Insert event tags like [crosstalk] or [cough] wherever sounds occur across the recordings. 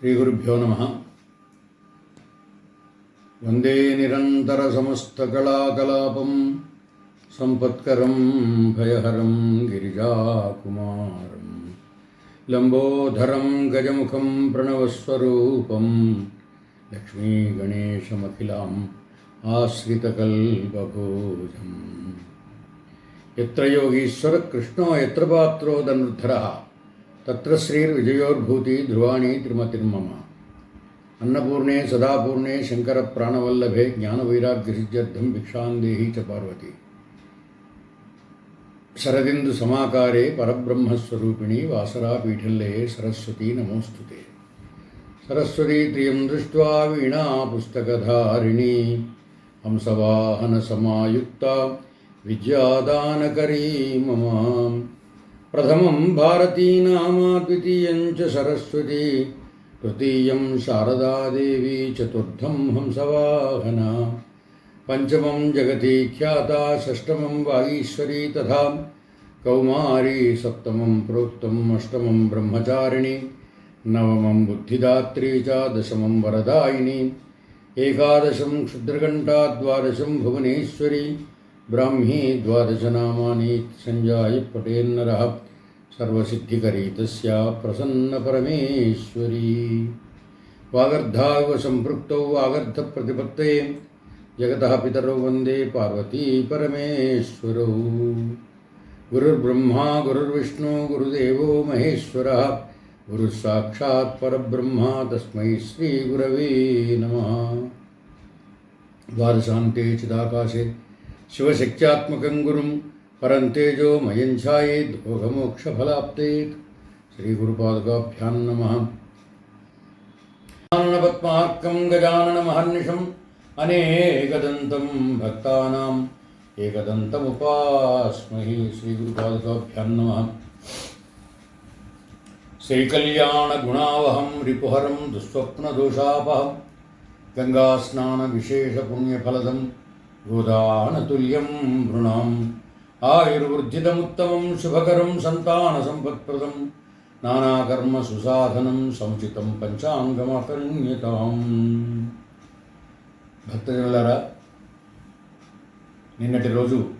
श्रीगुरुभ्यो नमः वन्दे निरन्तरसमस्तकलाकलापं सम्पत्करं भयहरं गिरिजाकुमारं लम्बोधरं गजमुखं प्रणवस्वरूपं लक्ष्मीगणेशमखिलाम् आश्रितकल्पभोजम् यत्र योगीश्वरकृष्णो यत्र पात्रो धनुर्धरः तत्र श्रीर्विजयोर्भूति ध्रुवाणी त्रिमतिर्मम अन्नपूर्णे सदापूर्णे शङ्करप्राणवल्लभे ज्ञानवैराग्यसिद्ध्यर्थं भिक्षां देहि च पार्वती शरदिन्दु समाकारे परब्रह्मस्वरूपिणी वासरापीठल्ले सरस्वती नमोऽस्तु ते सरस्वती त्रियं दृष्ट्वा वीणा पुस्तकधारिणी हंसवाहनसमायुक्ता विद्यादानकरी ममाम् प्रथमं भारती नामा द्वितीयं च सरस्वती तृतीयं शारदादेवी चतुर्थं हंसवाहना पञ्चमं जगती ख्याता षष्ठमं वागीश्वरी तथा कौमारी सप्तमं प्रोक्तम् अष्टमं ब्रह्मचारिणी नवमं बुद्धिदात्री च दशमं वरदायिनी एकादशं क्षुद्रघण्टा द्वादशं भुवनेश्वरी ब्राह्मी द्वादशनामानि सञ्जाय पटेन्नरः सर्वसिद्धिकरी तस्या प्रसन्नपरमेश्वरी। वागर्धाव वागर्ध प्रतिपत् जगत पितरो वंदे पार्वती परमेश्वर। गुरुर्ब्रह्मा, गुरुर्विष्णु, गुरुदेवो महेश्वरः गुरुसाक्षात् तस्म तस्मै श्रीगुरवे नमः। द्वादशान्ते चिदाकाशे गुरु गुरुं பரந்தேஜோ மயஞ்சாயேத் போகமோக்ஷலாப்தேத் ஸ்ரீகுருபாதுகாபியாம் நம பத்மார்க்கம் கஜானன மகர்நிஷம் அநேகதந்தம் பக்தானாம் एकदन्तमुपास्महि श्रीगुरुपादकाभ्यां नमः श्रीकल्याणगुणावहं रिपुहरं दुःस्वप्नदोषापहं गङ्गास्नानविशेषपुण्यफलदं गोदानतुल्यं वृणाम् గోదానతుల్యం నృణాం ఆయుర్వృద్ధిదముత్తమం శుభకరం సంతానసంపత్ప్రదం నానాకర్మ సుసాధనం సముచితం పంచాంగమకర్ణ్యతాం భక్తజనులారా నిన్నటి రోజు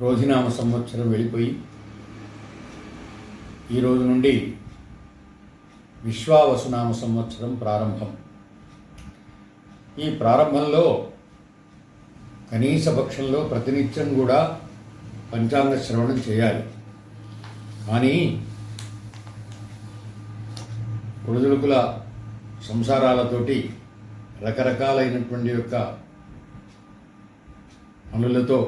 రోజునామ సంవత్సరం వెళ్ళిపోయి ఈరోజు నుండి విశ్వావసునామ సంవత్సరం ప్రారంభం. ఈ ప్రారంభంలో కనీస పక్షంలో ప్రతినిత్యం కూడా పంచాంగ శ్రవణం చేయాలి. కానీ ఉడుదులుకుల సంసారాలతోటి రకరకాలైనటువంటి యొక్క పనులతో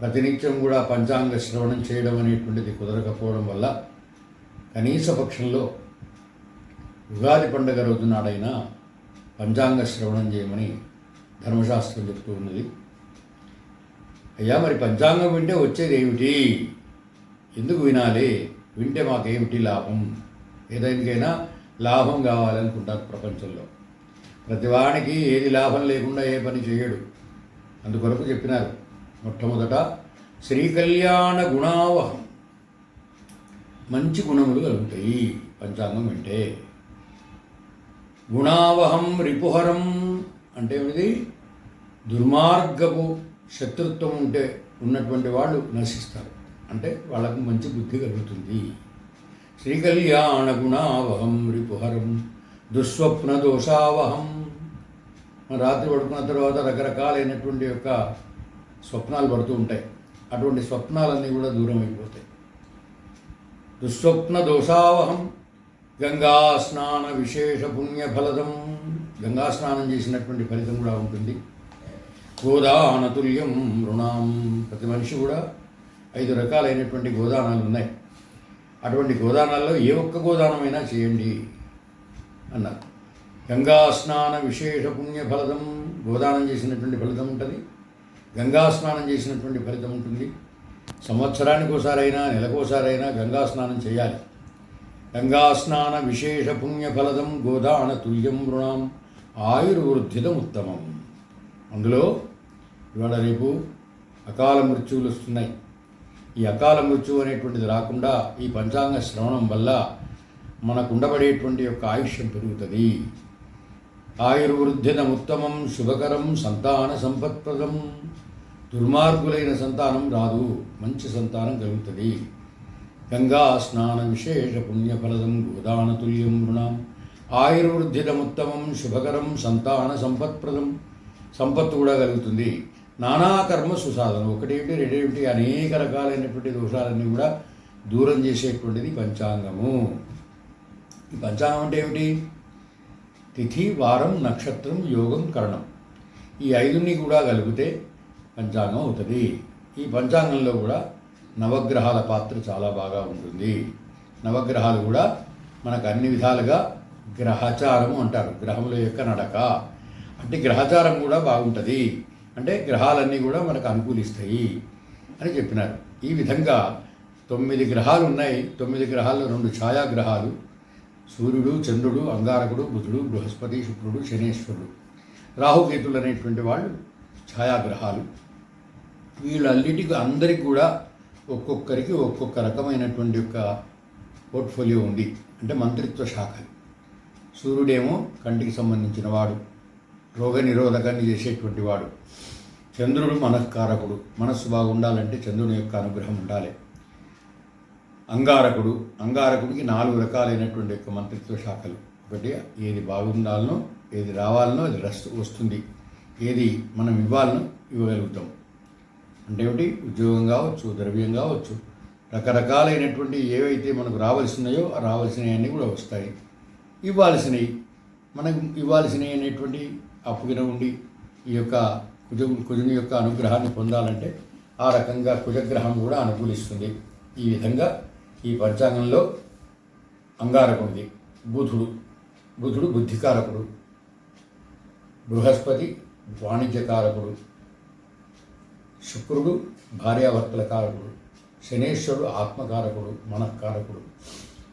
ప్రతినిత్యం కూడా పంచాంగ శ్రవణం చేయడం అనేటువంటిది కుదరకపోవడం వల్ల కనీస పక్షంలో ఉగాది పండుగ రోజు నాడైనా పంచాంగ శ్రవణం చేయమని ధర్మశాస్త్రం చెప్తూ ఉన్నది అయ్యా మరి పంచాంగం వింటే వచ్చేది ఏమిటి ఎందుకు వినాలి? వింటే మాకేమిటి లాభం? ఏదైనా లాభం కావాలనుకుంటారు ప్రపంచంలో. ప్రతివానికి ఏది లాభం లేకుండా ఏ పని చేయడు. అందుకొరకు చెప్పినారు. మొట్టమొదట శ్రీకళ్యాణ గుణావహం. మంచి గుణములు కలుగుతాయి. పంచాంగం వింటే. గుణావహం రిపుహరం అంటే ఏమిటి? దుర్మార్గపు శత్రుత్వం ఉంటే ఉన్నటువంటి వాళ్ళు నశిస్తారు. అంటే వాళ్ళకు మంచి బుద్ధి కలుగుతుంది. శ్రీకళ్యాణ గుణావహం రిపుహరం దుస్వప్న దోషావహం. రాత్రి పడుకున్న తర్వాత రకరకాలైనటువంటి యొక్క స్వప్నాలు పడుతూ ఉంటాయి. అటువంటి స్వప్నాలన్నీ కూడా దూరం అయిపోతాయి. దుస్వప్న దోషావహం గంగా స్నాన విశేష పుణ్యఫలదం. గంగా స్నానం చేసినటువంటి ఫలితం కూడా ఉంటుంది. గోదానతుల్యం రుణం ప్రతి మనిషి కూడా ఐదు రకాలైనటువంటి గోదానాలు ఉన్నాయి. అటువంటి గోదానాల్లో ఏ ఒక్క గోదానమైనా చేయండి అన్నారు. గంగా స్నాన విశేష పుణ్యఫలదం గోదానం చేసినటువంటి ఫలితం ఉంటుంది. గంగా స్నానం చేసినటువంటి ఫలితం ఉంటుంది. సంవత్సరానికి ఒకసారైనా నెలకోసారైనా గంగా స్నానం చేయాలి. గంగా స్నాన విశేష పుణ్యఫలదం గోదాన తుల్యం రుణం ఆయుర్వృద్ధిదం ఉత్తమం అందులో ఇవాళ రేపు అకాల మృత్యువులు వస్తున్నాయి. ఈ అకాల మృత్యు అనేటువంటిది రాకుండా ఈ పంచాంగ శ్రవణం వల్ల మనకు ఉండబడేటువంటి యొక్క ఆయుష్యం పెరుగుతుంది. ఆయుర్వృద్ధిదముత్తమం శుభకరం సంతాన సంపత్ప్రదం దుర్మార్గులైన సంతానం రాదు మంచి సంతానం కలుగుతుంది. గంగా స్నాన విశేష పుణ్యఫలదం గోదానతుల్యం రుణం ఆయుర్వృద్ధిదముత్తమం శుభకరం సంతాన సంపత్ప్రదం. సంపత్తు కూడా కలుగుతుంది. నానా కర్మ సుసాధనం. ఒకటేమిటి రెండేమిటి అనేక రకాలైనటువంటి దోషాలన్నీ కూడా దూరం చేసేటువంటిది పంచాంగము. ఈ పంచాంగం అంటే ఏమిటి? తిథి వారం నక్షత్రం యోగం కరణం. ఈ ఐదుని కూడా కలిపితే పంచాంగం అవుతుంది. ఈ పంచాంగంలో కూడా నవగ్రహాల పాత్ర చాలా బాగా ఉంటుంది. నవగ్రహాలు కూడా మనకు అన్ని విధాలుగా గ్రహచారము అంటారు. గ్రహముల యొక్క నడక. అంటే గ్రహచారం కూడా బాగుంటుంది. అంటే గ్రహాలన్నీ కూడా మనకు అనుకూలిస్తాయి అని చెప్పినారు. ఈ విధంగా తొమ్మిది గ్రహాలు ఉన్నాయి. తొమ్మిది గ్రహాల్లో రెండు ఛాయాగ్రహాలు. సూర్యుడు చంద్రుడు అంగారకుడు బుధుడు బృహస్పతి శుక్రుడు శనేశ్వరుడు. రాహుకేతులు అనేటువంటి వాళ్ళు ఛాయాగ్రహాలు. వీళ్ళన్నిటికీ అందరికి కూడా ఒక్కొక్కరికి ఒక్కొక్క రకమైనటువంటి యొక్క పోర్ట్ఫోలియో ఉంది. అంటే మంత్రిత్వ శాఖలు. సూర్యుడేమో కంటికి సంబంధించిన వాడు. రోగ నిరోధకాన్ని చేసేటువంటి వాడు. చంద్రుడు మనఃకారకుడు మనస్సు బాగుండాలంటే చంద్రుని యొక్క అనుగ్రహం ఉండాలి. అంగారకుడు. అంగారకుడికి నాలుగు రకాలైనటువంటి యొక్క మంత్రిత్వ శాఖలు. ఒకటి ఏది బాగుండాలనో ఏది రావాలనో అది రస్తు వస్తుంది. ఏది మనం ఇవ్వాలనో ఇవ్వగలుగుతాం. అంటే ఏమిటి? ఉద్యోగం కావచ్చు ద్రవ్యం కావచ్చు రకరకాలైనటువంటి ఏవైతే మనకు రావాల్సినాయో ఆ రావాల్సినవన్నీ కూడా వస్తాయి. ఇవ్వాల్సినవి. మనకు ఇవ్వాల్సినవి అనేటువంటి అప్పుగిన ఉండి ఈ యొక్క కుజ కుజుని యొక్క అనుగ్రహాన్ని పొందాలంటే ఆ రకంగా కుజగ్రహం కూడా అనుకూలిస్తుంది. ఈ విధంగా ఈ పంచాంగంలో అంగారకుడిది బుధుడు బుధుడు బుద్ధికారకుడు బృహస్పతి వాణిజ్యకారకుడు శుక్రుడు భార్యాభర్తల కారకుడు శనేశ్వరుడు ఆత్మకారకుడు మనఃకారకుడు.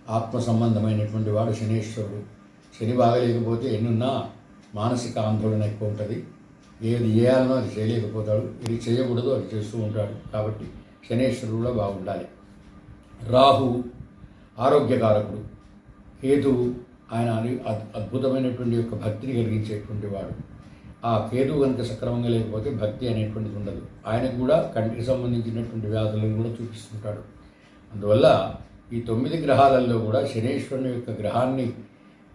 ఆత్మ సంబంధమైనటువంటి వాడు శనీశ్వరుడు. శని బాగలేకపోతే ఎన్నున్నా మానసిక ఆందోళన ఎక్కువ ఉంటుంది. ఏది చేయాలనో అది చేయలేకపోతాడు. ఇది చేయకూడదు అది చేస్తూ ఉంటాడు. కాబట్టి శనేశ్వరుడు కూడా బాగుండాలి. రాహు ఆరోగ్యకారకుడు. కేతువు ఆయన అద్- అద్భుతమైనటువంటి యొక్క భక్తిని కలిగించేటువంటి వాడు. ఆ కేతు కనుక సక్రమంగా లేకపోతే భక్తి అనేటువంటిది ఉండదు. ఆయనకు కూడా కంటికి సంబంధించినటువంటి వ్యాధులను కూడా చూపిస్తుంటాడు. అందువల్ల ఈ తొమ్మిది గ్రహాలలో కూడా శనేశ్వరుని యొక్క గ్రహాన్ని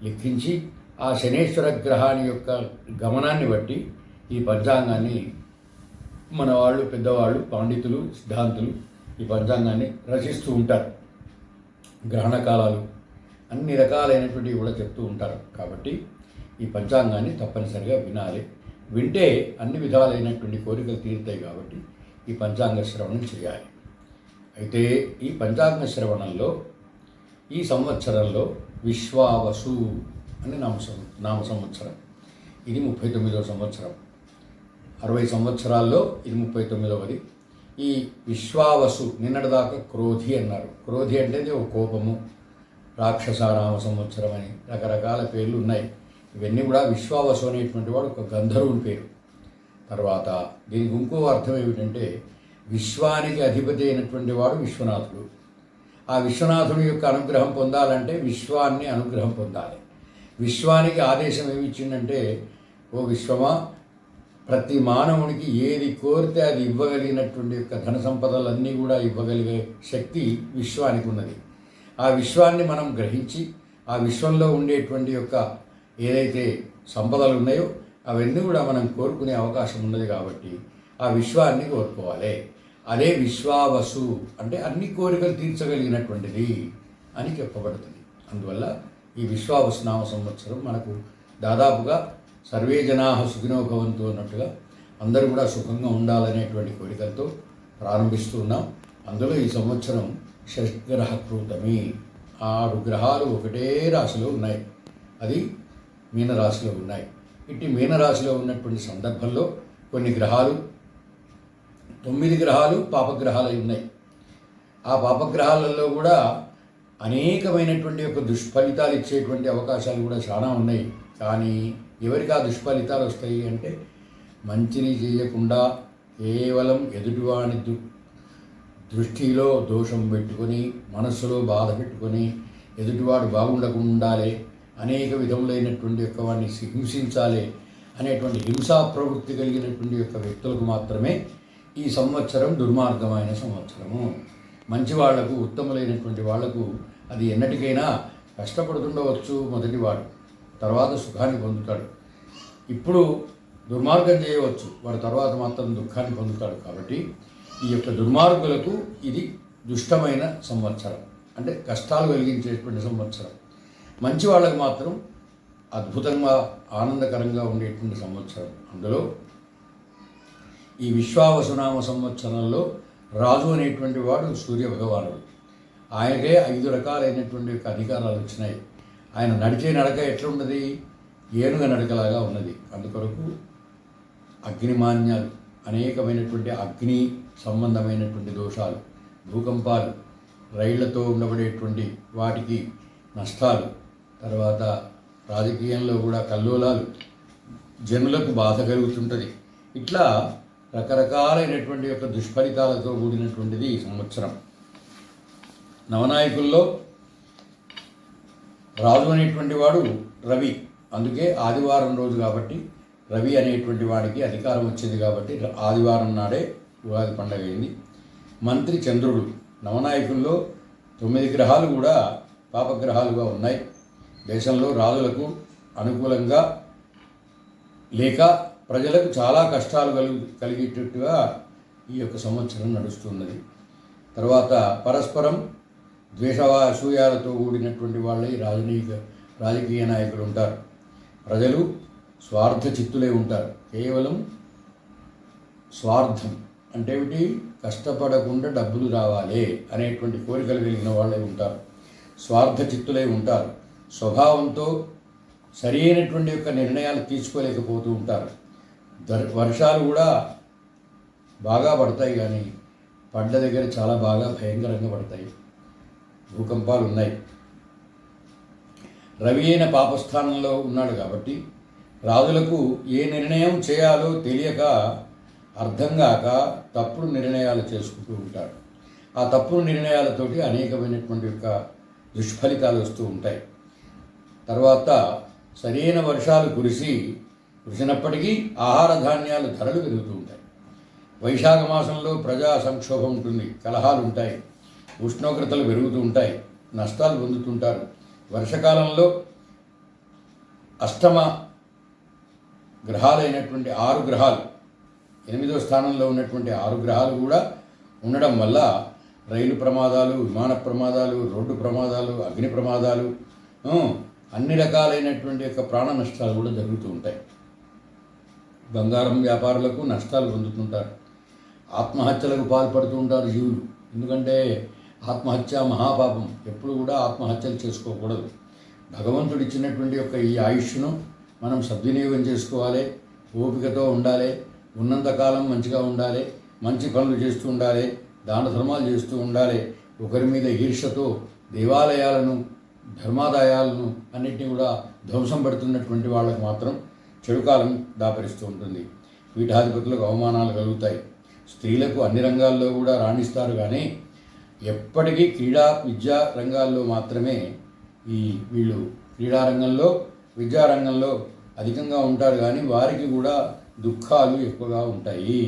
లెక్కించి ఆ శనేశ్వర గ్రహాన్ని యొక్క గమనాన్ని బట్టి ఈ పంచాంగాన్ని మన వాళ్ళు పెద్దవాళ్ళు పండితులు సిద్ధాంతులు ఈ పంచాంగాన్ని రచిస్తూ ఉంటారు. గ్రహణ కాలాలు అన్ని రకాలైనటువంటివి కూడా చెప్తూ ఉంటారు. కాబట్టి ఈ పంచాంగాన్ని తప్పనిసరిగా వినాలి. వింటే అన్ని విధాలైనటువంటి కోరికలు తీరుతాయి కాబట్టి ఈ పంచాంగ శ్రవణం చేయాలి. అయితే ఈ పంచాంగ శ్రవణంలో ఈ సంవత్సరంలో విశ్వావసు అని నామ సం- నామ సంవత్సరం. ఇది ముప్పై తొమ్మిదవ సంవత్సరం. అరవై సంవత్సరాల్లో ఇది ముప్పై తొమ్మిదవది ఈ విశ్వావసు నిన్నటిదాకా క్రోధి అన్నారు. క్రోధి అంటే ఒక కోపము రాక్షసారామ సంవత్సరం అని రకరకాల పేర్లు ఉన్నాయి. ఇవన్నీ కూడా విశ్వావసు అనేటువంటి వాడు ఒక గంధర్వుని పేరు. తర్వాత దీనికి ఇంకో అర్థం ఏమిటంటే విశ్వానికి అధిపతి అయినటువంటి వాడు విశ్వనాథుడు. ఆ విశ్వనాథుని యొక్క అనుగ్రహం పొందాలంటే విశ్వాన్ని అనుగ్రహం పొందాలి. విశ్వానికి ఆదేశం ఏమి ఇచ్చిందంటే ఓ విశ్వమా ప్రతి మానవునికి ఏది కోరితే అది ఇవ్వగలిగినటువంటి యొక్క ధన సంపదలన్నీ కూడా ఇవ్వగలిగే శక్తి విశ్వానికి ఉన్నది. ఆ విశ్వాన్ని మనం గ్రహించి ఆ విశ్వంలో ఉండేటువంటి యొక్క ఏదైతే సంపదలు ఉన్నాయో అవన్నీ కూడా మనం కోరుకునే అవకాశం ఉన్నది కాబట్టి ఆ విశ్వాన్ని కోరుకోవాలి. అదే విశ్వావసు అంటే అన్ని కోరికలు తీర్చగలిగినటువంటిది అని చెప్పబడుతుంది. అందువల్ల ఈ విశ్వావసు నామ సంవత్సరం మనకు దాదాపుగా సర్వే జనా సుఖినోభవంతు అన్నట్టుగా అందరూ కూడా సుఖంగా ఉండాలనేటువంటి కోరికలతో ప్రారంభిస్తున్నాం అందులో ఈ సంవత్సరం షడ్గ్రహ కృతమి ఆరు గ్రహాలు ఒకటే రాశిలో ఉన్నాయి. అది మీనరాశిలో ఉన్నాయి. ఇట్టి మీనరాశిలో ఉన్నటువంటి సందర్భంలో కొన్ని గ్రహాలు తొమ్మిది గ్రహాలు పాపగ్రహాలు అయి ఉన్నాయి. ఆ పాపగ్రహాలలో కూడా అనేకమైనటువంటి యొక్క దుష్ఫలితాలు ఇచ్చేటువంటి అవకాశాలు కూడా చాలా ఉన్నాయి. కానీ ఎవరికి ఆ దుష్ఫలితాలు వస్తాయి అంటే మంచిని చేయకుండా కేవలం ఎదుటివాని దు దృష్టిలో దోషం పెట్టుకొని మనస్సులో బాధ పెట్టుకొని ఎదుటివాడు బాగుండకుండా ఉండాలి అనేక విధములైనటువంటి యొక్క వాడిని హింసించాలి అనేటువంటి హింసా ప్రవృత్తి కలిగినటువంటి యొక్క వ్యక్తులకు మాత్రమే ఈ సంవత్సరం దుర్మార్గమైన సంవత్సరము. మంచి వాళ్ళకు ఉత్తములైనటువంటి వాళ్ళకు అది ఎన్నటికైనా కష్టపడుతుండవచ్చు మొదటివాడు తర్వాత సుఖాన్ని పొందుతాడు. ఇప్పుడు దుర్మార్గం చేయవచ్చు. వాడు తర్వాత మాత్రం దుఃఖాన్ని పొందుతాడు కాబట్టి ఈ యొక్క దుర్మార్గులకు ఇది దుష్టమైన సంవత్సరం. అంటే కష్టాలు కలిగించేటువంటి సంవత్సరం. మంచి వాళ్ళకు మాత్రం అద్భుతంగా ఆనందకరంగా ఉండేటువంటి సంవత్సరం. అందులో ఈ విశ్వావసునామ సంవత్సరంలో రాజు అనేటువంటి వాడు సూర్య భగవానుడు. ఆయనకే ఐదు రకాలైనటువంటి యొక్క అధికారాలు వచ్చినాయి. ఆయన నడిచే నడక ఎట్లున్నది ఏనుగ నడకలాగా ఉన్నది. అందుకొరకు అగ్నిమాన్యాలు అనేకమైనటువంటి అగ్ని సంబంధమైనటువంటి దోషాలు భూకంపాలు రైళ్ళతో ఉండబడేటువంటి వాటికి నష్టాలు తర్వాత రాజకీయంలో కూడా కల్లోలాలు జనులకు బాధ కలుగుతుంటుంది. ఇట్లా రకరకాలైనటువంటి యొక్క దుష్ఫలితాలతో కూడినటువంటిది ఈ సంవత్సరం. నవనాయకుల్లో రాజు అనేటువంటి వాడు రవి. అందుకే ఆదివారం రోజు కాబట్టి రవి అనేటువంటి వాడికి అధికారం వచ్చింది కాబట్టి ఆదివారం నాడే ఉగాది పండగ అయింది. మంత్రి చంద్రుడు. నవనాయకుల్లో తొమ్మిది గ్రహాలు కూడా పాపగ్రహాలుగా ఉన్నాయి. దేశంలో రాజులకు అనుకూలంగా లేక ప్రజలకు చాలా కష్టాలు కలిగి కలిగేటట్టుగా ఈ యొక్క సంవత్సరం నడుస్తున్నది. తర్వాత పరస్పరం ద్వేషవా అసూయాలతో కూడినటువంటి వాళ్ళే రాజనీయ రాజకీయ నాయకులు ఉంటారు. ప్రజలు స్వార్థ చిత్తులే ఉంటారు. కేవలం స్వార్థం అంటే ఏమిటి? కష్టపడకుండా డబ్బులు రావాలి అనేటువంటి కోరికలు కలిగిన వాళ్ళే ఉంటారు. స్వార్థ చిత్తులై ఉంటారు. స్వభావంతో సరైనటువంటి యొక్క నిర్ణయాలు తీసుకోలేకపోతూ ఉంటారు. వర్షాలు కూడా బాగా పడతాయి కానీ పండ్ల దగ్గర చాలా బాగా భయంకరంగా పడతాయి. భూకంపాలు ఉన్నాయి. రవి అయిన పాపస్థానంలో ఉన్నాడు కాబట్టి రాజులకు ఏ నిర్ణయం చేయాలో తెలియక అర్థం కాక తప్పుడు నిర్ణయాలు చేసుకుంటూ ఉంటారు ఆ తప్పుడు నిర్ణయాలతోటి అనేకమైనటువంటి యొక్క దుష్ఫలితాలు వస్తూ ఉంటాయి. తర్వాత సరైన వర్షాలు కురిసి కురిసినప్పటికీ ఆహార ధాన్యాలు ధరలు పెరుగుతూ ఉంటాయి. వైశాఖ మాసంలో ప్రజా సంక్షోభం ఉంటుంది కలహాలు ఉంటాయి ఉష్ణోగ్రతలు పెరుగుతూ ఉంటాయి నష్టాలు పొందుతుంటారు. వర్షకాలంలో అష్టమ గ్రహాలైనటువంటి ఆరు గ్రహాలు ఎనిమిదో స్థానంలో ఉన్నటువంటి ఆరు గ్రహాలు కూడా ఉండడం వల్ల రైలు ప్రమాదాలు విమాన ప్రమాదాలు రోడ్డు ప్రమాదాలు అగ్ని ప్రమాదాలు అన్ని రకాలైనటువంటి యొక్క ప్రాణ నష్టాలు కూడా జరుగుతూ ఉంటాయి. బంగారం వ్యాపారులకు నష్టాలు పొందుతుంటారు. ఆత్మహత్యలకు పాల్పడుతూ ఉంటారు జీవులు. ఎందుకంటే ఆత్మహత్య మహాపాపం. ఎప్పుడు కూడా ఆత్మహత్యలు చేసుకోకూడదు. భగవంతుడు ఇచ్చినటువంటి యొక్క ఈ ఆయుష్ను మనం సద్వినియోగం చేసుకోవాలి. ఓపికతో ఉండాలి. ఉన్నంతకాలం మంచిగా ఉండాలి. మంచి పనులు చేస్తూ ఉండాలి. దాన ధర్మాలు చేస్తూ ఉండాలి. ఒకరి మీద ఈర్షతో దేవాలయాలను ధర్మాదాయాలను అన్నింటినీ కూడా ధ్వంసం పెడుతున్నటువంటి వాళ్ళకు మాత్రం చెడుకాలం దాపరిస్తూ ఉంటుంది. పీఠాధిపతులకు అవమానాలు కలుగుతాయి. స్త్రీలకు అన్ని రంగాల్లో కూడా రాణిస్తారు కానీ ఎప్పటికీ క్రీడా విద్యా రంగాల్లో మాత్రమే ఈ వీళ్ళు క్రీడారంగంలో విద్యారంగంలో అధికంగా ఉంటారు కానీ వారికి కూడా దుఃఖాలు ఎక్కువగా ఉంటాయి.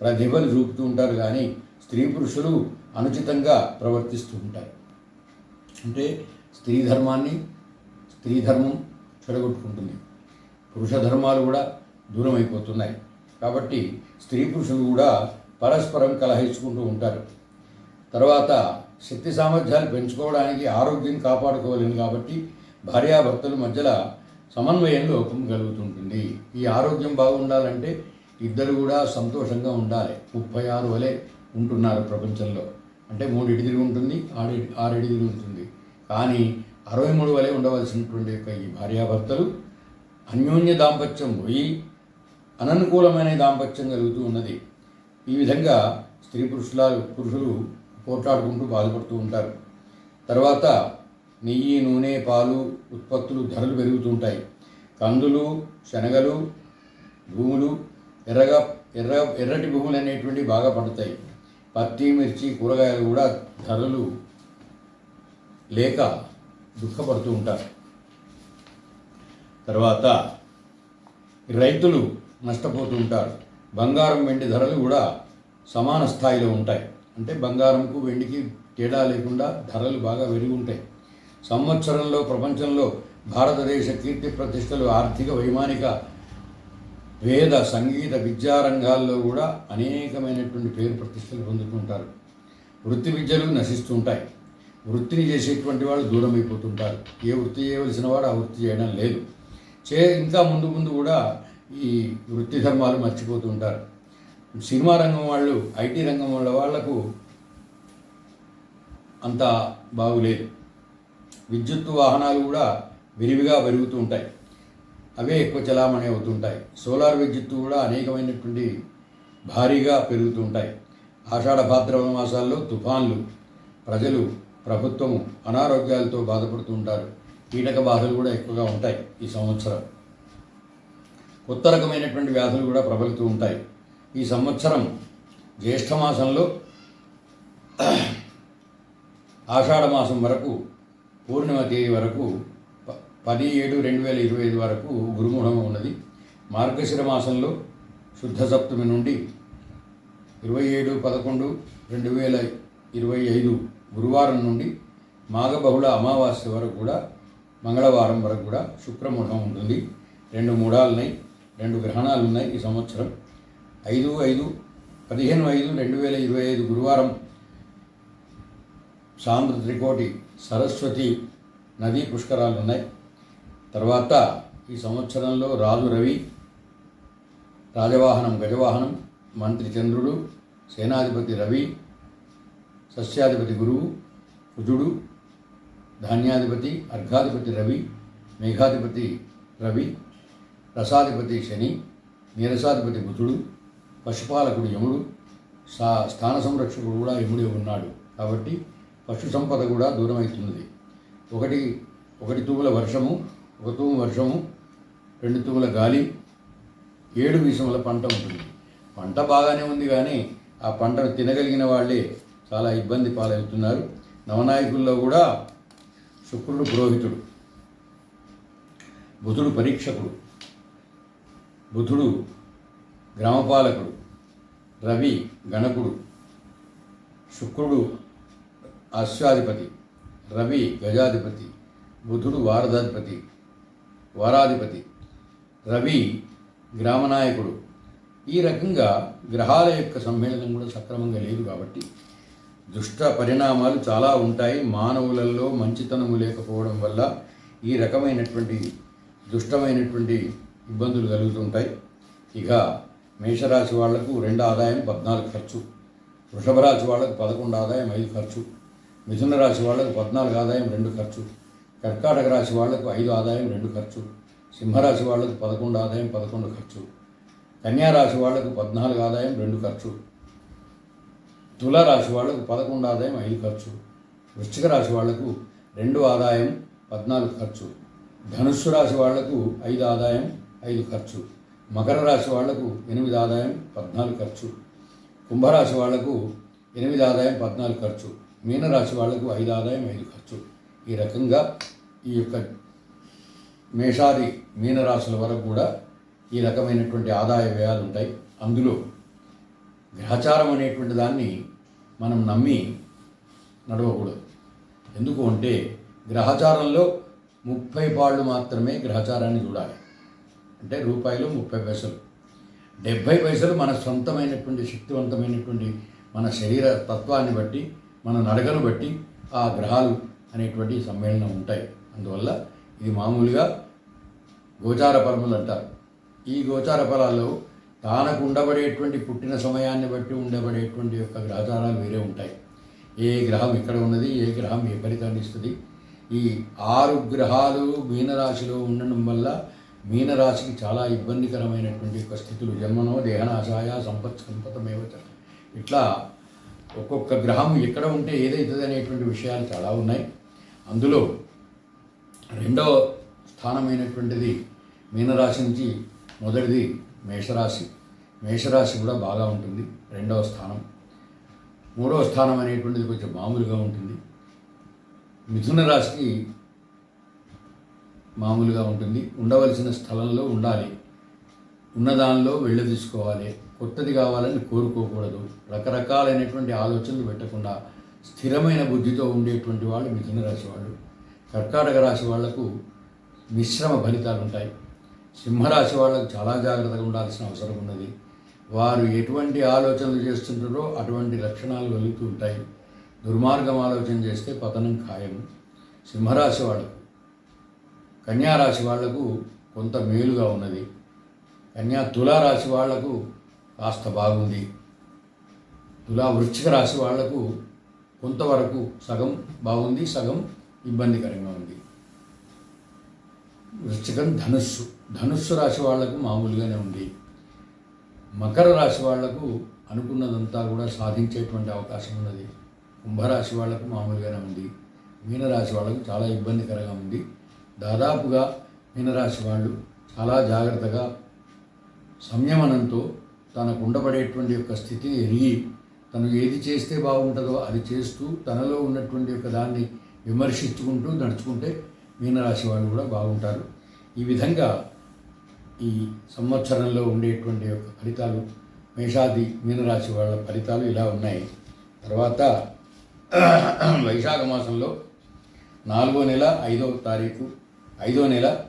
ప్రతిభలు చూపుతూ ఉంటారు కానీ స్త్రీ పురుషులు అనుచితంగా ప్రవర్తిస్తూ ఉంటారు అంటే స్త్రీ ధర్మాన్ని స్త్రీ ధర్మం చెడగొట్టుకుంటుంది. పురుష ధర్మాలు కూడా దూరం అయిపోతున్నాయి కాబట్టి స్త్రీ పురుషులు కూడా పరస్పరం కలహించుకుంటూ ఉంటారు. తర్వాత శక్తి సామర్థ్యాలు పెంచుకోవడానికి ఆరోగ్యం కాపాడుకోలేను కాబట్టి భార్యాభర్తల మధ్యలో సమన్వయం లోపం కలుగుతుంటుంది. ఈ ఆరోగ్యం బాగుండాలంటే ఇద్దరు కూడా సంతోషంగా ఉండాలి. ముప్పై ఆరు వలె ఉంటున్నారు ప్రపంచంలో. అంటే మూడు ఇడిదిరి ఉంటుంది ఆడి ఆరు ఉంటుంది. కానీ అరవై మూడు వలె ఉండవలసినటువంటి యొక్క ఈ భార్యాభర్తలు అన్యోన్య దాంపత్యం పోయి అననుకూలమైన దాంపత్యం కలుగుతూ ఉన్నది. ఈ విధంగా స్త్రీ పురుషుల పురుషులు పోట్లాడుకుంటూ బాధపడుతూ ఉంటారు. తర్వాత నెయ్యి నూనె పాలు ఉత్పత్తులు ధరలు పెరుగుతుంటాయి. కందులు శనగలు భూములు ఎర్రగా ఎర్ర ఎర్రటి భూములు అనేటువంటివి బాగా పడతాయి. పత్తి మిర్చి కూరగాయలు కూడా ధరలు లేక దుఃఖపడుతూ ఉంటారు. తర్వాత రైతులు నష్టపోతుంటారు బంగారం వెండి ధరలు కూడా సమాన స్థాయిలో ఉంటాయి. అంటే బంగారంకు వెండికి తేడా లేకుండా ధరలు బాగా పెరిగి ఉంటాయి. సంవత్సరంలో ప్రపంచంలో భారతదేశ కీర్తి ప్రతిష్టలు ఆర్థిక వైమానిక వేద సంగీత విద్యారంగాల్లో కూడా అనేకమైనటువంటి పేరు ప్రతిష్టలు పొందుతుంటారు వృత్తి విద్యలు నశిస్తుంటాయి వృత్తిని చేసేటువంటి వాళ్ళు దూరం అయిపోతుంటారు ఏ వృత్తి చేయవలసిన వాడు ఆ వృత్తి చేయడం లేదు. చే ఇంకా ముందు ముందు కూడా ఈ వృత్తి ధర్మాలు మర్చిపోతుంటారు సినిమా రంగం వాళ్ళు ఐటీ రంగం వాళ్ళ వాళ్ళకు అంత బాగులేదు. విద్యుత్ వాహనాలు కూడా విరివిగా పెరుగుతూ ఉంటాయి. అవే ఎక్కువ చలామణి అవుతుంటాయి సోలార్ విద్యుత్తు కూడా అనేకమైనటువంటి భారీగా పెరుగుతూ ఉంటాయి. ఆషాఢ భాద్రవ మాసాల్లో తుఫాన్లు ప్రజలు ప్రభుత్వము అనారోగ్యాలతో బాధపడుతూ ఉంటారు. కీటక బాధలు కూడా ఎక్కువగా ఉంటాయి ఈ సంవత్సరం. కొత్త రకమైనటువంటి వ్యాధులు కూడా ప్రబలుతూ ఉంటాయి. ఈ సంవత్సరం జ్యేష్ఠ మాసంలో ఆషాఢ మాసం వరకు పూర్ణిమ తేదీ వరకు ప- పది ఏడు రెండు వేల ఇరవై ఐదు వరకు గురుముఖం ఉన్నది. మార్గశిర మాసంలో శుద్ధ సప్తమి నుండి ఇరవై ఏడు పదకొండు రెండు వేల ఇరవై ఐదు గురువారం నుండి మాఘబహుళ అమావాస్య వరకు కూడా మంగళవారం వరకు కూడా శుక్రముఖం ఉంటుంది. రెండు మూడాలున్నాయి రెండు గ్రహణాలు ఉన్నాయి ఈ సంవత్సరం. ఐదు ఐదు పదిహేను ఐదు రెండు వేల ఇరవై ఐదు గురువారం సాంద్ర త్రికోటి సరస్వతి నదీ పుష్కరాలు ఉన్నాయి తర్వాత ఈ సంవత్సరంలో రాజు రవి రాజవాహనం గజవాహనం మంత్రి చంద్రుడు సేనాధిపతి రవి సస్యాధిపతి గురువు కుజుడు ధాన్యాధిపతి అర్ఘాధిపతి రవి మేఘాధిపతి రవి రసాధిపతి శని నీరసాధిపతి బుధుడు పశుపాలకుడు యముడు సా స్థాన సంరక్షకుడు కూడా యముడే ఉన్నాడు. కాబట్టి పశు సంపద కూడా దూరం అవుతున్నది ఒకటి ఒకటి తూముల వర్షము ఒక తూము వర్షము రెండు తూముల గాలి ఏడు విషముల పంట ఉంటుంది. పంట బాగానే ఉంది కానీ ఆ పంటను తినగలిగిన వాళ్ళే చాలా ఇబ్బంది పాలవుతున్నారు. నవనాయకుల్లో కూడా శుక్రుడు పురోహితుడు. బుధుడు పరీక్షకుడు. బుధుడు గ్రామపాలకుడు. రవి గణకుడు. శుక్రుడు అశ్వాధిపతి. రవి గజాధిపతి. బుధుడు వారధాధిపతి. వారాధిపతి. రవి గ్రామనాయకుడు. ఈ రకంగా గ్రహాల యొక్క సమ్మేళనం కూడా సక్రమంగా లేదు కాబట్టి దుష్ట పరిణామాలు చాలా ఉంటాయి. మానవులలో మంచితనము లేకపోవడం వల్ల ఈ రకమైనటువంటి దుష్టమైనటువంటి ఇబ్బందులు కలుగుతుంటాయి ఇక మేషరాశి వాళ్ళకు రెండు ఆదాయం పద్నాలుగు ఖర్చు. వృషభ రాశి వాళ్ళకు పదకొండు ఆదాయం ఐదు ఖర్చు. మిథున రాశి వాళ్ళకు పద్నాలుగు ఆదాయం రెండు ఖర్చు. కర్కాటక రాశి వాళ్ళకు ఐదు ఆదాయం రెండు ఖర్చు. సింహరాశి వాళ్ళకు పదకొండు ఆదాయం పదకొండు ఖర్చు. కన్యా రాశి వాళ్ళకు పద్నాలుగు ఆదాయం రెండు ఖర్చు. తులారాశి వాళ్ళకు పదకొండు ఆదాయం ఐదు ఖర్చు. వృశ్చిక రాశి వాళ్ళకు రెండు ఆదాయం పద్నాలుగు ఖర్చు. ధనుస్సు రాశి వాళ్ళకు ఐదు ఆదాయం ఐదు ఖర్చు. మకర రాశి వాళ్ళకు ఎనిమిది ఆదాయం పద్నాలుగు ఖర్చు. కుంభరాశి వాళ్ళకు ఎనిమిది ఆదాయం పద్నాలుగు ఖర్చు. మీనరాశి వాళ్ళకు ఐదు ఆదాయం ఐదు ఖర్చు. ఈ రకంగా ఈ యొక్క మేషాది మీనరాశుల వరకు కూడా ఈ రకమైనటువంటి ఆదాయ వ్యయాలు ఉంటాయి. అందులో గ్రహచారం అనేటువంటి దాన్ని మనం నమ్మి నడవకూడదు. ఎందుకు అంటే గ్రహచారంలో ముప్పై పాళ్ళు మాత్రమే గ్రహచారాన్ని చూడాలి. అంటే రూపాయలు ముప్పై పైసలు. డెబ్భై పైసలు మన సొంతమైనటువంటి శక్తివంతమైనటువంటి మన శరీర తత్వాన్ని బట్టి మన నడకను బట్టి ఆ గ్రహాలు అనేటువంటి సమ్మేళనం ఉంటాయి. అందువల్ల ఇది మామూలుగా గోచార ఫలములు అంటారు. ఈ గోచార ఫలాల్లో తానకు ఉండబడేటువంటి పుట్టిన సమయాన్ని బట్టి ఉండబడేటువంటి యొక్క గ్రహచారాలు వేరే ఉంటాయి. ఏ గ్రహం ఎక్కడ ఉన్నది ఏ గ్రహం ఏ ఫలితాన్ని ఇస్తుంది? ఈ ఆరు గ్రహాలు మీనరాశిలో ఉండడం వల్ల మీనరాశికి చాలా ఇబ్బందికరమైనటువంటి యొక్క స్థితులు. జన్మనో దేహనాశాయ సంపత్ సంపతమేవచ ఇట్లా ఒక్కొక్క గ్రహం ఎక్కడ ఉంటే ఏదైతుంది అనేటువంటి విషయాలు చాలా ఉన్నాయి. అందులో రెండవ స్థానమైనటువంటిది మీనరాశి నుంచి మొదటిది మేషరాశి. మేషరాశి కూడా బాగా ఉంటుంది. రెండవ స్థానం. మూడవ స్థానం అనేటువంటిది కొంచెం మామూలుగా ఉంటుంది. మిథున రాశికి మామూలుగా ఉంటుంది. ఉండవలసిన స్థలంలో ఉండాలి. ఉన్నదానిలో వెళ్ళ తీసుకోవాలి. కొత్తది కావాలని కోరుకోకూడదు. రకరకాలైనటువంటి ఆలోచనలు పెట్టకుండా స్థిరమైన బుద్ధితో ఉండేటువంటి వాళ్ళు మిథున రాశి వాళ్ళు. కర్కాటక రాశి వాళ్ళకు మిశ్రమ ఫలితాలు ఉంటాయి సింహరాశి వాళ్ళకు చాలా జాగ్రత్తగా ఉండాల్సిన అవసరం ఉన్నది. వారు ఎటువంటి ఆలోచనలు చేస్తుంటారో అటువంటి లక్షణాలు వెలుగుతూ ఉంటాయి. దుర్మార్గం ఆలోచన చేస్తే పతనం ఖాయం. సింహరాశి వాళ్ళకు కన్యారాశి వాళ్ళకు కొంత మేలుగా ఉన్నది. కన్యా తులారాశి వాళ్ళకు కాస్త బాగుంది. తులా వృశ్చిక రాశి వాళ్ళకు కొంతవరకు సగం బాగుంది సగం ఇబ్బందికరంగా ఉంది. వృశ్చికం ధనుస్సు. ధనుస్సు రాశి వాళ్ళకు మామూలుగానే ఉంది. మకర రాశి వాళ్ళకు అనుకున్నదంతా కూడా సాధించేటువంటి అవకాశం ఉన్నది. కుంభరాశి వాళ్ళకు మామూలుగానే ఉంది. మీనరాశి వాళ్ళకు చాలా ఇబ్బందికరంగా ఉంది. దాదాపుగా మీనరాశి వాళ్ళు చాలా జాగ్రత్తగా సంయమనంతో తనకు ఉండబడేటువంటి యొక్క స్థితిని ఎరిగి తను ఏది చేస్తే బాగుంటుందో అది చేస్తూ తనలో ఉన్నటువంటి యొక్క దాన్ని విమర్శించుకుంటూ నడుచుకుంటే మీనరాశి వాళ్ళు కూడా బాగుంటారు. ఈ విధంగా ఈ సంవత్సరంలో ఉండేటువంటి యొక్క ఫలితాలు మేషాది మీనరాశి వాళ్ళ ఫలితాలు ఇలా ఉన్నాయి. తర్వాత [clears throat] వైశాఖ మాసంలో నాలుగో నెల ఐదో తారీఖు ఐదో నెల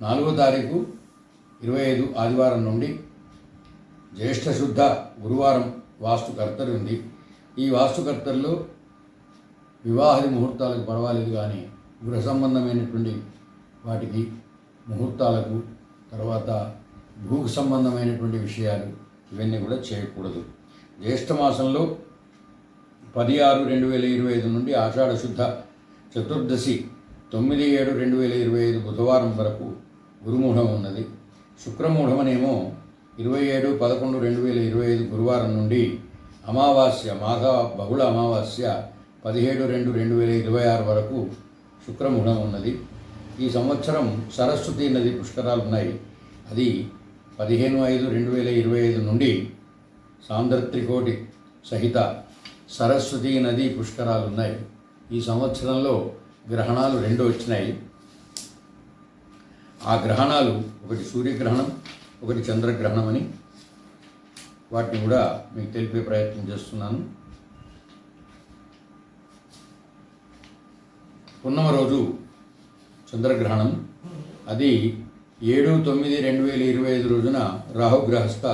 నాలుగో తారీఖు ఇరవై ఐదు ఆదివారం నుండి జ్యేష్ఠ శుద్ధ గురువారం వాస్తుకర్తలు ఉంది. ఈ వాస్తుకర్తల్లో వివాహది ముహూర్తాలకు పర్వాలేదు కానీ గృహ సంబంధమైనటువంటి వాటికి ముహూర్తాలకు తర్వాత భూ సంబంధమైనటువంటి విషయాలు ఇవన్నీ కూడా చేయకూడదు. జ్యేష్ఠ మాసంలో పది ఆరు రెండు వేల ఇరవై ఐదు నుండి ఆషాఢ శుద్ధ చతుర్దశి తొమ్మిది ఏడు రెండు వేల ఇరవై ఐదు బుధవారం వరకు గురుమూఢం ఉన్నది. శుక్రమూఢమనేమో ఇరవై ఏడు పదకొండు రెండు వేల ఇరవై ఐదు గురువారం నుండి అమావాస్య మాఘ బహుళ అమావాస్య పదిహేడు రెండు రెండు వేల ఇరవై ఆరు వరకు శుక్రమూఢం ఉన్నది. ఈ సంవత్సరం సరస్వతి నది పుష్కరాలు ఉన్నాయి అది పదిహేను ఐదు రెండు వేల ఇరవై ఐదు నుండి సాంద్రత్రికోటి సహిత సరస్వతి నది పుష్కరాలు ఉన్నాయి ఈ సంవత్సరంలో గ్రహణాలు రెండు వచ్చినాయి. ఆ గ్రహణాలు ఒకటి సూర్యగ్రహణం ఒకటి చంద్రగ్రహణం అని వాటిని కూడా మీకు తెలిపే ప్రయత్నం చేస్తున్నాను. పున్నమ రోజు చంద్రగ్రహణం. అది ఏడు తొమ్మిది రెండు వేల ఇరవై ఐదు రోజున రాహుగ్రహస్థ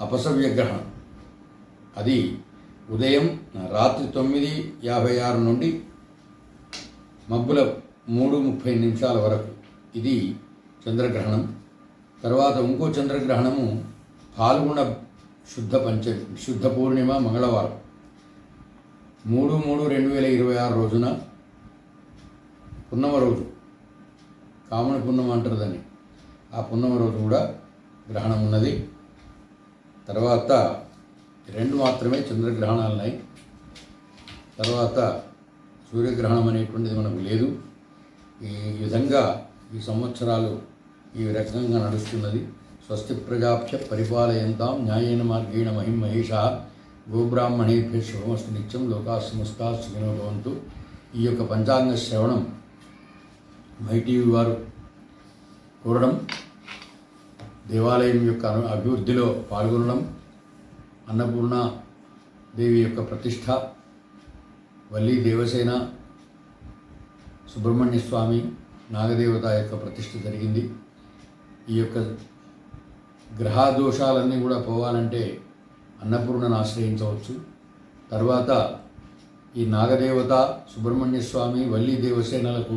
అపసవ్య గ్రహణం. అది ఉదయం రాత్రి తొమ్మిది యాభై ఆరు నుండి మబ్బుల మూడు ముప్పై నిమిషాల వరకు. ఇది చంద్రగ్రహణం. తర్వాత ఇంకో చంద్రగ్రహణము పాల్గొన శుద్ధ పంచమి శుద్ధ పూర్ణిమ మంగళవారం. మూడు మూడు రెండు వేల ఇరవై ఆరు రోజున పున్నమ రోజు. కామన పున్నమ అంటారు దాన్ని. ఆ పున్నమ రోజు కూడా గ్రహణం ఉన్నది. తర్వాత రెండు మాత్రమే చంద్రగ్రహణాలు ఉన్నాయి. తర్వాత సూర్యగ్రహణం అనేటువంటిది మనకు లేదు. ఈ విధంగా ఈ సంవత్సరాలు ఈ రకంగా నడుస్తున్నది. స్వస్తి ప్రజాభ్య పరిపాలయంతాం న్యాయేన మార్గేణ మహిం మహేష గోబ్రాహ్మణేభ్య శుభమస్తు నిత్యం లోకా సమస్తా సుఖినో భవంతు. ఈ యొక్క పంచాంగ శ్రవణం మైటీవీ వారు కోరడం దేవాలయం యొక్క అభివృద్ధిలో పాల్గొనడం అన్నపూర్ణ దేవి యొక్క ప్రతిష్ట వల్లి దేవసేన సుబ్రహ్మణ్య స్వామి నాగదేవత యొక్క ప్రతిష్ట జరిగింది. ఈ యొక్క గ్రహదోషాలన్నీ కూడా పోవాలంటే అన్నపూర్ణను ఆశ్రయించవచ్చు. తర్వాత ఈ నాగదేవత సుబ్రహ్మణ్య స్వామి వల్లి దేవసేనలకు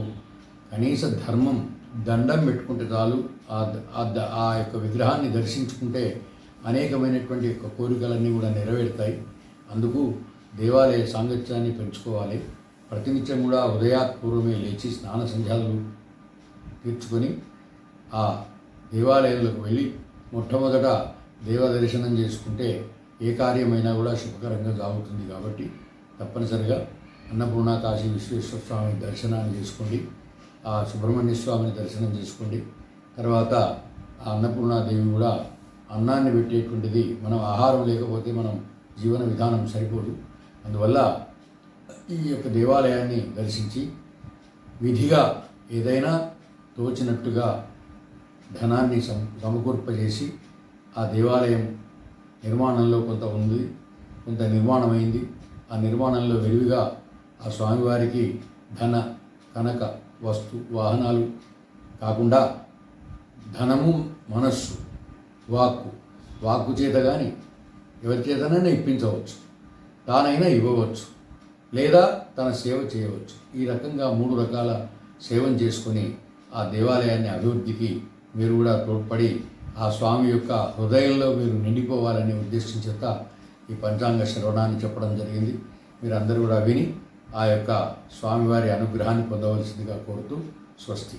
కనీస ధర్మం దండం పెట్టుకుంటే చాలు ఆ ద- ఆ యొక్క విగ్రహాన్ని దర్శించుకుంటే అనేకమైనటువంటి యొక్క కోరికలన్నీ కూడా నెరవేరుతాయి. అందుకు దేవాలయ సాంగత్యాన్ని పెంచుకోవాలి. ప్రతినిత్యం కూడా ఉదయాత్పూర్వమే లేచి స్నాన సంధ్యాలు తీర్చుకొని ఆ దేవాలయంలోకి వెళ్ళి మొట్టమొదట దేవ దర్శనం చేసుకుంటే ఏ కార్యమైనా కూడా శుభకరంగా సాగుతుంది కాబట్టి తప్పనిసరిగా అన్నపూర్ణ కాశీ విశ్వేశ్వర స్వామి దర్శనాన్ని చేసుకోండి. ఆ సుబ్రహ్మణ్య స్వామిని దర్శనం చేసుకోండి. తర్వాత ఆ అన్నపూర్ణాదేవి కూడా అన్నాన్ని పెట్టేటువంటిది మనం ఆహారం లేకపోతే మనం జీవన విధానం సరిపోదు. అందువల్ల ఈ యొక్క దేవాలయాన్ని దర్శించి విధిగా ఏదైనా తోచినట్టుగా ధనాన్ని సమ సమకూర్పజేసి ఆ దేవాలయం నిర్మాణంలో కొంత ఉంది కొంత నిర్మాణమైంది. ఆ నిర్మాణంలో విరివిగా ఆ స్వామివారికి ధన కనక వస్తు వాహనాలు కాకుండా ధనము మనస్సు వాక్కు వాక్కు చేత కానీ ఎవరి చేతనైనా ఇప్పించవచ్చు. తానైనా ఇవ్వవచ్చు. లేదా తన సేవ చేయవచ్చు. ఈ రకంగా మూడు రకాల సేవను చేసుకొని ఆ దేవాలయాన్ని అభివృద్ధికి మీరు కూడా తోడ్పడి ఆ స్వామి యొక్క హృదయంలో మీరు నిండిపోవాలనే ఉద్దేశం చేత ఈ పంచాంగ శ్రవణాన్ని చెప్పడం జరిగింది. మీరందరూ కూడా విని ఆ యొక్క స్వామివారి అనుగ్రహాన్ని పొందవలసిందిగా కోరుతూ స్వస్తి.